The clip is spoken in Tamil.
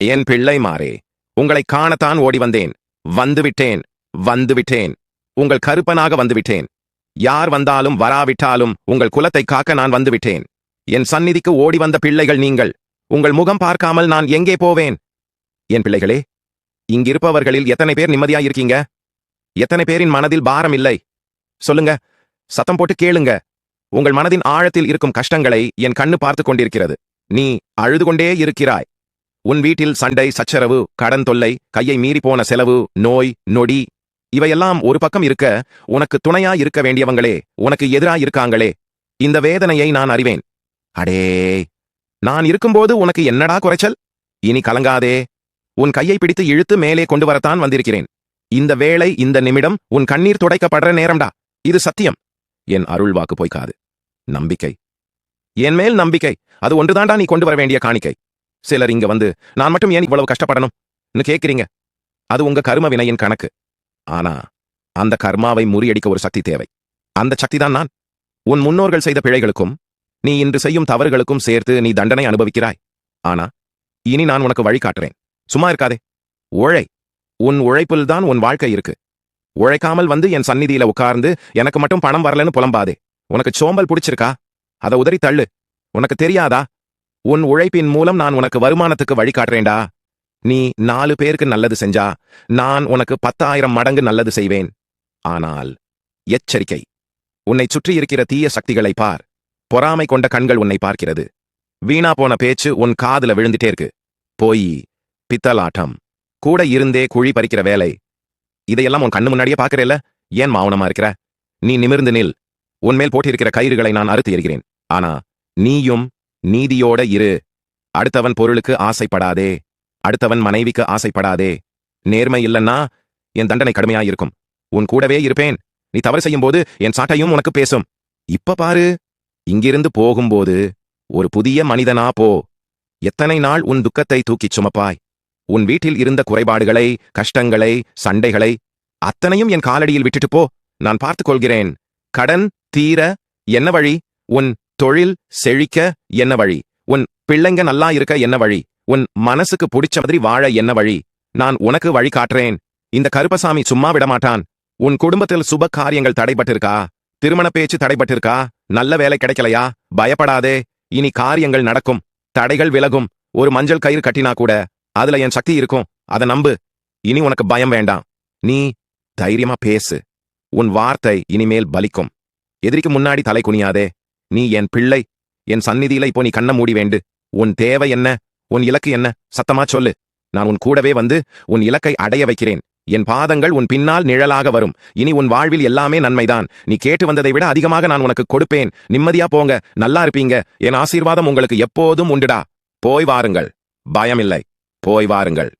என் பிள்ளை மாறே உங்களை காணத்தான் ஓடி வந்தேன் வந்துவிட்டேன் வந்துவிட்டேன். உங்கள் கருப்பனாக வந்துவிட்டேன். யார் வந்தாலும் வராவிட்டாலும் உங்கள் குலத்தை காக்க நான் வந்துவிட்டேன். என் சந்நிதிக்கு ஓடி வந்த பிள்ளைகள் நீங்கள். உங்கள் முகம் பார்க்காமல் நான் எங்கே போவேன்? என் பிள்ளைகளே இங்கிருப்பவர்களில் எத்தனை பேர் நிம்மதியா இருக்கீங்க எத்தனை பேரின் மனதில் பாரம் இல்லை? சொல்லுங்க சத்தம் போட்டு கேளுங்க. உங்கள் மனதின் ஆழத்தில் இருக்கும் கஷ்டங்களை என் கண்ணு பார்த்து கொண்டிருக்கிறது. நீ அழுது கொண்டே இருக்கிறாய். உன் வீட்டில் சண்டை சச்சரவு கடன் தொல்லை கையை மீறிப்போன செலவு நோய் நொடி இவையெல்லாம் ஒரு பக்கம் இருக்க உனக்கு துணையா இருக்க வேண்டியவங்களே உனக்கு எதிரா இருக்காங்களே. இந்த வேதனையை நான் அறிவேன். அடே நான் இருக்கும்போது உனக்கு என்னடா குறைச்சல்? இனி கலங்காதே. உன் கையை பிடித்து இழுத்து மேலே கொண்டு வரத்தான் வந்திருக்கிறேன். இந்த வேளை இந்த நிமிடம் உன் கண்ணீர் துடைக்கப்படுற நேரம்டா. இது சத்தியம். என் அருள் வாக்கு பொய்க்காது. நம்பிக்கை. என் மேல் நம்பிக்கை. அது ஒன்றுதான்டா நீ கொண்டு வர வேண்டிய காணிக்கை. சிலர் இங்க வந்து நான் மட்டும் ஏன் இவ்வளவு கஷ்டப்படணும்னு கேட்கிறீங்க அது உங்க கர்ம வினையின் கணக்கு. ஆனா அந்த கர்மாவை முறியடிக்க ஒரு சக்தி தேவை. அந்த சக்தி தான் நான். உன் முன்னோர்கள் செய்த பிழைகளுக்கும் நீ இன்று செய்யும் தவறுகளுக்கும் சேர்த்து நீ தண்டனை அனுபவிக்கிறாய். ஆனா இனி நான் உனக்கு வழிகாட்டுறேன் சும்மா இருக்காதே. உழை. உன் உழைப்பில் தான் உன் வாழ்க்கை இருக்கு. உழைக்காமல் வந்து என் சந்நிதியில உட்கார்ந்து எனக்கு மட்டும் பணம் வரலன்னு புலம்பாதே. உனக்கு சோம்பல் பிடிச்சிருக்கா? அதை உதறி தள்ளு. உனக்கு தெரியாதா? உன் உழைப்பின் மூலம் நான் உனக்கு வருமானத்துக்கு வழிகாட்டுறேன்டா நீ நாலு பேருக்கு நல்லது செஞ்சா நான் உனக்கு பத்தாயிரம் மடங்கு நல்லது செய்வேன். ஆனால் எச்சரிக்கை. உன்னை சுற்றியிருக்கிற தீய சக்திகளை பார். பொறாமை கொண்ட கண்கள் உன்னை பார்க்கிறது. வீணா போன பேச்சு உன் காதுல விழுந்துட்டே இருக்கு. போய் பித்தலாட்டம். கூட இருந்தே குழி பறிக்கிற வேலை. இதையெல்லாம் உன் கண்ணு முன்னாடியே பார்க்கறேல்ல? ஏன் மௌனமா இருக்கிற? நீ நிமிர்ந்து நில். உன்மேல் போட்டிருக்கிற கயிறுகளை நான் அறுத்து எறிகிறேன். ஆனா நீயும் நீதியோட இரு. அடுத்தவன் பொருளுக்கு ஆசைப்படாதே. அடுத்தவன் மனைவிக்கு ஆசைப்படாதே. நேர்மை இல்லன்னா என் தண்டனை கடுமையாயிருக்கும். உன் கூடவே இருப்பேன். நீ தவறு செய்யும் போது என் சாட்டையும் உனக்கு பேசும். இப்ப பாரு. இங்கிருந்து போகும்போது ஒரு புதிய மனிதனா போ. எத்தனை நாள் உன் துக்கத்தை தூக்கிச் சுமப்பாய். உன் வீட்டில் இருந்த குறைபாடுகளை கஷ்டங்களை சண்டைகளை அத்தனையும் என் காலடியில் விட்டுட்டு போ. நான் பார்த்துக் கொள்கிறேன் கடன் தீர என்ன வழி? உன் தொழில் செழிக்க என்ன வழி? உன் பிள்ளைங்க நல்லா இருக்க என்ன வழி? உன் மனசுக்கு பிடிச்ச மாதிரி வாழ என்ன வழி? நான் உனக்கு வழி காட்டுறேன். இந்த கருப்பசாமி சும்மா விடமாட்டான் உன் குடும்பத்தில் சுப காரியங்கள் தடைபட்டிருக்கா? திருமண பேச்சு தடைபட்டிருக்கா? நல்ல வேலை கிடைக்கலையா? பயப்படாதே. இனி காரியங்கள் நடக்கும். தடைகள் விலகும். ஒரு மஞ்சள் கயிறு கட்டினா கூட அதுல என் சக்தி இருக்கும். அத நம்பு. இனி உனக்கு பயம் வேண்டாம். நீ தைரியமா பேசு. உன் வார்த்தை இனிமேல் பலிக்கும். எதிரிக்கு முன்னாடி தலை குனியாதே. நீ என் பிள்ளை. என் சந்நிதியில இப்போ நீ கண்ண மூடி வேண்டு. உன் தேவை என்ன? உன் இலக்கு என்ன? சத்தமா சொல்லு. நான் உன் கூடவே வந்து உன் இலக்கை அடைய வைக்கிறேன். என் பாதங்கள் உன் பின்னால் நிழலாக வரும். இனி உன் வாழ்வில் எல்லாமே நன்மைதான். நீ கேட்டு வந்ததை விட அதிகமாக நான் உனக்கு கொடுப்பேன். நிம்மதியா போங்க. நல்லா இருப்பீங்க. என் ஆசீர்வாதம் உங்களுக்கு எப்போதும் உண்டுடா. போய் வாருங்கள். பயமில்லை. போய் வாருங்கள்.